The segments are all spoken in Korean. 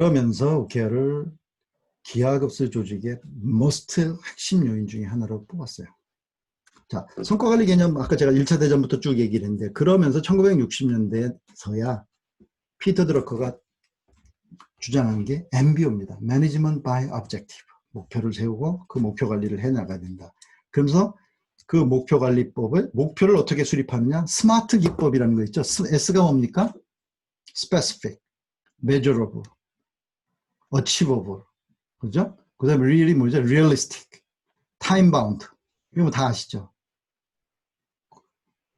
그러면서 오케아를 기하급수 조직의 머스트 핵심 요인 중에 하나로 뽑았어요. 자, 성과관리 개념 아까 제가 1차 대전부터 쭉 얘기를 했는데 그러면서 1960년대서야 피터 드러커가 주장한 게 MBO입니다. Management by Objective. 목표를 세우고 그 목표 관리를 해나가야 된다. 그러면서 그 목표 관리법을 목표를 어떻게 수립하느냐? 스마트 기법이라는 거 있죠. S가 뭡니까? Specific, Measurable, Achievable. 그죠? 그 다음에 real이 뭐죠? Realistic, Time Bound. 이거 뭐 다 아시죠?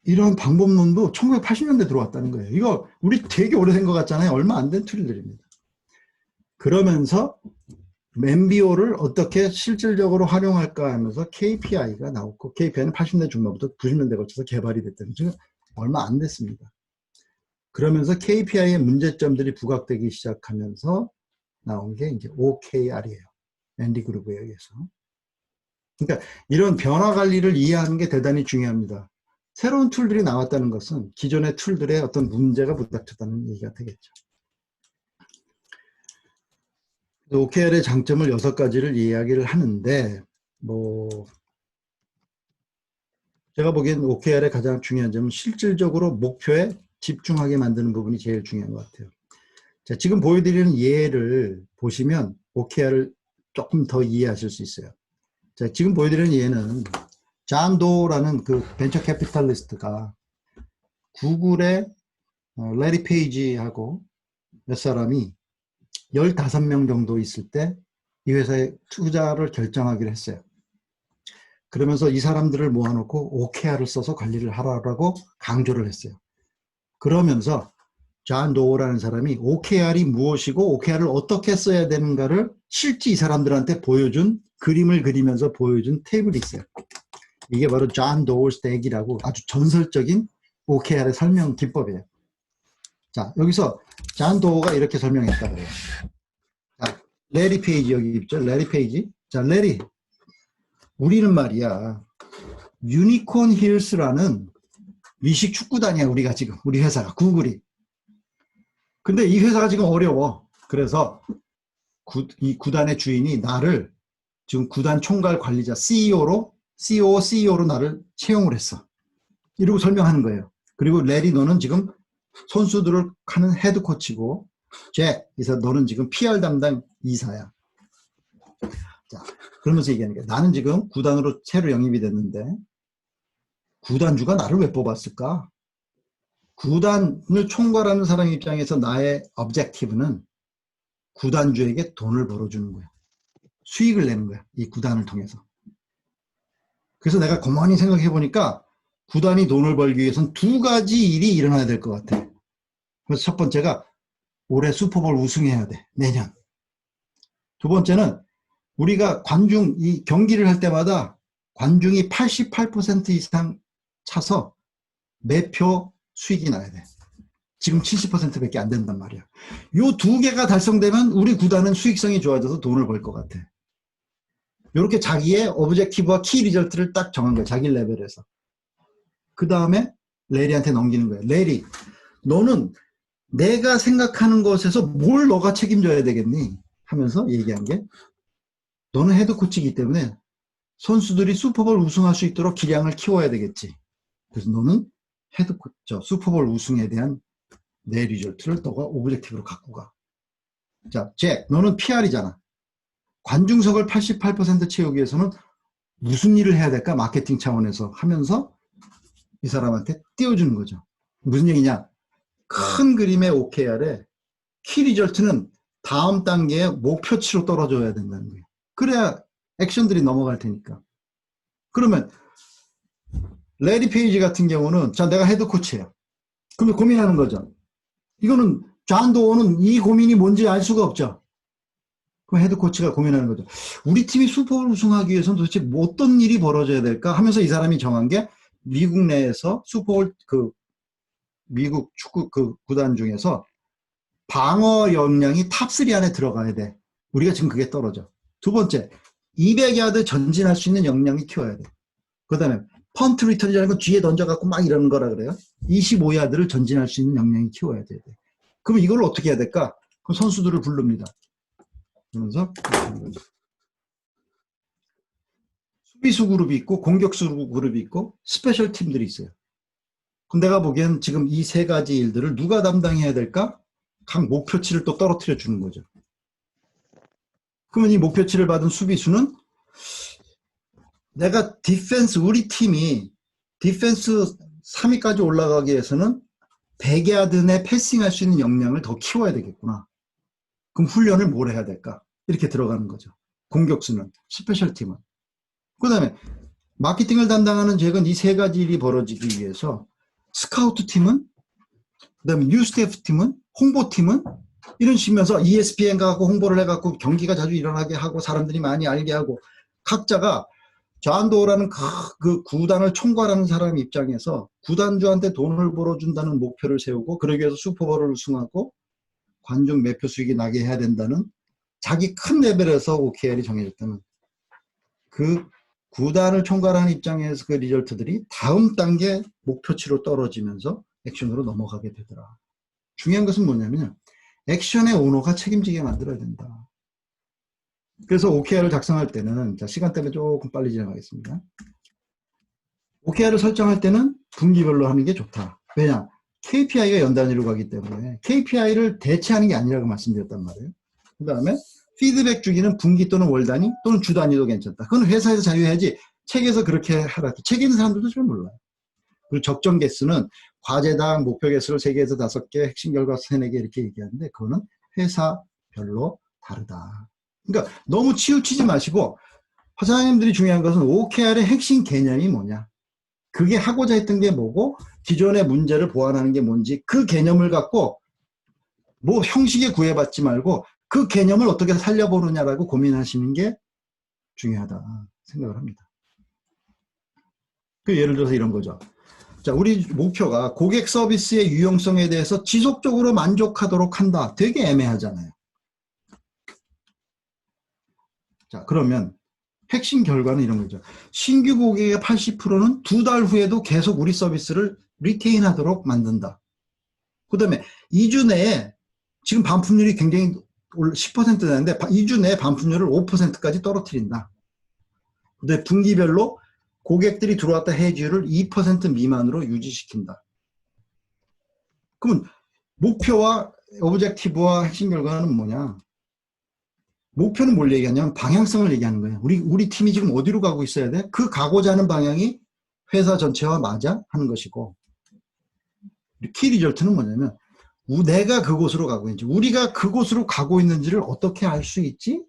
이런 방법론도 1980년대 들어왔다는 거예요. 이거 우리 되게 오래된 것 같잖아요. 얼마 안 된 툴들입니다. 그러면서 MBO를 어떻게 실질적으로 활용할까 하면서 KPI가 나왔고 KPI는 80년대 중반부터 90년대 거쳐서 개발이 됐다는 지금 얼마 안 됐습니다. 그러면서 KPI의 문제점들이 부각되기 시작하면서 나온 게 이제 OKR이에요. 앤디 그룹에 의해서. 그러니까 이런 변화 관리를 이해하는 게 대단히 중요합니다. 새로운 툴들이 나왔다는 것은 기존의 툴들의 어떤 문제가 부닥쳤다는 얘기가 되겠죠. OKR의 장점을 여섯 가지를 이야기를 하는데 뭐 제가 보기엔 OKR의 가장 중요한 점은 실질적으로 목표에 집중하게 만드는 부분이 제일 중요한 것 같아요. 자, 지금 보여드리는 예를 보시면 OKR을 조금 더 이해하실 수 있어요. 자, 지금 보여드리는 예는 잔 도라는 그 벤처 캐피탈리스트가 구글의 어, 레리 페이지하고 몇 사람이 15명 정도 있을 때 이 회사에 투자를 결정하기로 했어요. 그러면서 이 사람들을 모아놓고 OKR을 써서 관리를 하라고 강조를 했어요. 그러면서 존 도어라는 사람이 OKR이 무엇이고 OKR을 어떻게 써야 되는가를 실제 이 사람들한테 보여준 그림을 그리면서 보여준 테이블이 있어요. 이게 바로 존 도어 스택이라고 아주 전설적인 OKR의 설명 기법이에요. 자, 여기서 존 도어가 이렇게 설명했다 그래요. 자, 레리 페이지 여기 있죠? 레리 페이지. 자, 레리. 우리는 말이야. 유니콘 힐스라는 미식 축구단이야, 우리가 지금. 우리 회사가, 구글이. 근데 이 회사가 지금 어려워. 그래서 구, 이 구단의 주인이 나를 지금 구단 총괄 관리자 CEO로 CEO, CEO로 나를 채용을 했어. 이러고 설명하는 거예요. 그리고 레리 너는 지금 선수들을 하는 헤드 코치고 잭, 그래서 너는 지금 PR 담당 이사야. 자, 그러면서 얘기하는 게 나는 지금 구단으로 새로 영입이 됐는데 구단주가 나를 왜 뽑았을까? 구단을 총괄하는 사람 입장에서 나의 objective는 구단주에게 돈을 벌어주는 거야. 수익을 내는 거야. 이 구단을 통해서. 그래서 내가 가만히 생각해 보니까 구단이 돈을 벌기 위해서는 두 가지 일이 일어나야 될 것 같아. 그래서 첫 번째가 올해 슈퍼볼 우승해야 돼. 내년. 두 번째는 우리가 관중 이 경기를 할 때마다 관중이 88% 이상 차서 매표 수익이 나야 돼. 지금 70%밖에 안 된단 말이야. 요 두 개가 달성되면 우리 구단은 수익성이 좋아져서 돈을 벌 것 같아. 이렇게 자기의 오브젝티브와 키 리절트를 딱 정한 거야. 자기 레벨에서. 그 다음에 레리한테 넘기는 거야. 레리, 너는 내가 생각하는 것에서 뭘 너가 책임져야 되겠니? 하면서 얘기한 게 너는 헤드 코치이기 때문에 선수들이 슈퍼볼 우승할 수 있도록 기량을 키워야 되겠지. 그래서 너는 헤드 코치, 슈퍼볼 우승에 대한 내 리절트를 너가 오브젝티브로 갖고 가. 자, 잭, 너는 PR이잖아. 관중석을 88% 채우기 위해서는 무슨 일을 해야 될까? 마케팅 차원에서 하면서 이 사람한테 띄워주는 거죠. 무슨 얘기냐? 큰 그림의 OKR에 키 리절트는 다음 단계의 목표치로 떨어져야 된다는 거예요. 그래야 액션들이 넘어갈 테니까. 그러면 레디 페이지 같은 경우는 자 내가 헤드 코치예요. 그러면 고민하는 거죠. 이거는 존 도어는 이 고민이 뭔지 알 수가 없죠. 그럼 헤드 코치가 고민하는 거죠. 우리 팀이 슈퍼볼 우승하기 위해서는 도대체 뭐 어떤 일이 벌어져야 될까 하면서 이 사람이 정한 게 미국 내에서 슈퍼볼 그 미국 축구 그 구단 중에서 방어 역량이 탑3 안에 들어가야 돼. 우리가 지금 그게 떨어져. 두 번째, 200야드 전진할 수 있는 역량이 키워야 돼. 그 다음에 펀트 리턴이라는 건 뒤에 던져갖고 막 이러는 거라 그래요. 25야드를 전진할 수 있는 역량이 키워야 돼. 그럼 이걸 어떻게 해야 될까? 그 선수들을 부릅니다. 그러면서 수비수 그룹이 있고 공격수 그룹이 있고 스페셜 팀들이 있어요. 그럼 내가 보기엔 지금 이 세 가지 일들을 누가 담당해야 될까? 각 목표치를 또 떨어뜨려 주는 거죠. 그러면 이 목표치를 받은 수비수는 내가 디펜스 우리 팀이 디펜스 3위까지 올라가기 위해서는 100야드 내 패싱할 수 있는 역량을 더 키워야 되겠구나. 그럼 훈련을 뭘 해야 될까? 이렇게 들어가는 거죠. 공격수는 스페셜 팀은. 그 다음에 마케팅을 담당하는 제건 이세 가지 일이 벌어지기 위해서 스카우트 팀은 그 다음에 뉴스태프 팀은 홍보 팀은 이런 식이면서 ESPN 가고 홍보를 해갖고 경기가 자주 일어나게 하고 사람들이 많이 알게 하고 각자가 좌안도라는 그, 그 구단을 총괄하는 사람 입장에서 구단주한테 돈을 벌어준다는 목표를 세우고 그러기 위해서 슈퍼볼을 우승하고 관중 매표 수익이 나게 해야 된다는 자기 큰 레벨에서 OKR이 정해졌다면 그 구단을 총괄하는 입장에서 그 리절트들이 다음 단계 목표치로 떨어지면서 액션으로 넘어가게 되더라. 중요한 것은 뭐냐면 액션의 오너가 책임지게 만들어야 된다. 그래서 OKR을 작성할 때는 자, 시간 때문에 조금 빨리 진행하겠습니다. OKR을 설정할 때는 분기별로 하는 게 좋다. 왜냐? KPI가 연 단위로 가기 때문에 KPI를 대체하는 게 아니라고 말씀드렸단 말이에요. 그 다음에 피드백 주기는 분기 또는 월 단위 또는 주 단위도 괜찮다. 그건 회사에서 자유해야지 책에서 그렇게 하라. 책 있는 사람들도 잘 몰라요. 그리고 적정 개수는 과제당 목표 개수를 3개에서 5개, 핵심 결과 3, 4개 이렇게 얘기하는데 그거는 회사별로 다르다. 그러니까 너무 치우치지 마시고 화사님들이 중요한 것은 OKR의 핵심 개념이 뭐냐. 그게 하고자 했던 게 뭐고 기존의 문제를 보완하는 게 뭔지 그 개념을 갖고 뭐 형식에 구애받지 말고 그 개념을 어떻게 살려보느냐라고 고민하시는 게 중요하다 생각을 합니다. 그 예를 들어서 이런 거죠. 자, 우리 목표가 고객 서비스의 유용성에 대해서 지속적으로 만족하도록 한다. 되게 애매하잖아요. 자, 그러면 핵심 결과는 이런 거죠. 신규 고객의 80%는 두 달 후에도 계속 우리 서비스를 리테인 하도록 만든다. 그 다음에 2주 내에 지금 반품률이 굉장히 10% 되는데 2주 내에 반품률을 5%까지 떨어뜨린다. 근데 분기별로 고객들이 들어왔다 해지율을 2% 미만으로 유지시킨다. 그러면 목표와 오브젝티브와 핵심 결과는 뭐냐? 목표는 뭘 얘기하냐면 방향성을 얘기하는 거예요. 우리 우리 팀이 지금 어디로 가고 있어야 돼? 그 가고자 하는 방향이 회사 전체와 맞아 하는 것이고 키 리절트는 뭐냐면 우- 내가 그곳으로 가고 있는지 우리가 그곳으로 가고 있는지를 어떻게 알 수 있지?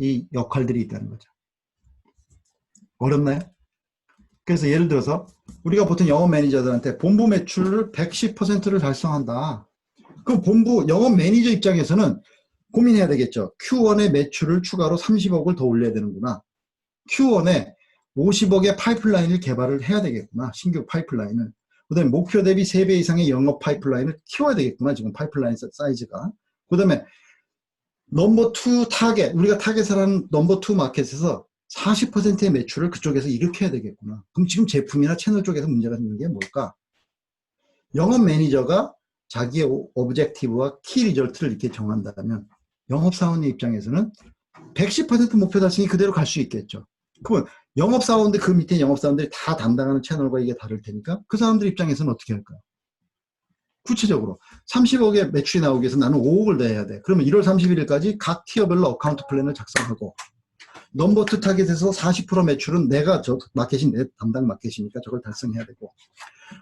이 역할들이 있다는 거죠. 어렵나요? 그래서 예를 들어서 우리가 보통 영업 매니저들한테 본부 매출을 110%를 달성한다. 그럼 본부 영업 매니저 입장에서는 고민해야 되겠죠. Q1의 매출을 추가로 30억을 더 올려야 되는구나. Q1에 50억의 파이프라인을 개발을 해야 되겠구나. 신규 파이프라인을. 그 다음에 목표 대비 3배 이상의 영업 파이프라인을 키워야 되겠구나. 지금 파이프라인 사- 사이즈가. 그 다음에 넘버 2 타겟, 우리가 타겟을 하는 넘버 2 마켓에서 40%의 매출을 그쪽에서 일으켜야 되겠구나. 그럼 지금 제품이나 채널 쪽에서 문제가 있는 게 뭘까? 영업 매니저가 자기의 오- 오브젝티브와 키 리절트를 이렇게 정한다면 영업사원의 입장에서는 110% 목표 달성이 그대로 갈 수 있겠죠. 그러면 영업사원들 그 밑에 영업사원들이 다 담당하는 채널과 이게 다를 테니까 그 사람들 입장에서는 어떻게 할까요? 구체적으로 30억의 매출이 나오기 위해서 나는 5억을 내야 돼. 그러면 1월 31일까지 각 티어별로 어카운트 플랜을 작성하고 넘버 투 타겟에서 40% 매출은 내가 저 마켓이 내 담당 마켓이니까 저걸 달성해야 되고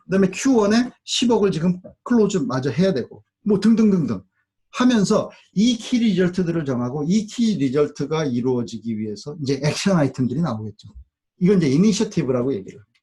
그 다음에 Q1에 10억을 지금 클로즈 마저 해야 되고 뭐 등등등등 하면서 이 키 리절트들을 정하고 이 키 리절트가 이루어지기 위해서 이제 액션 아이템들이 나오겠죠. 이건 이제 이니셔티브라고 얘기를 합니다.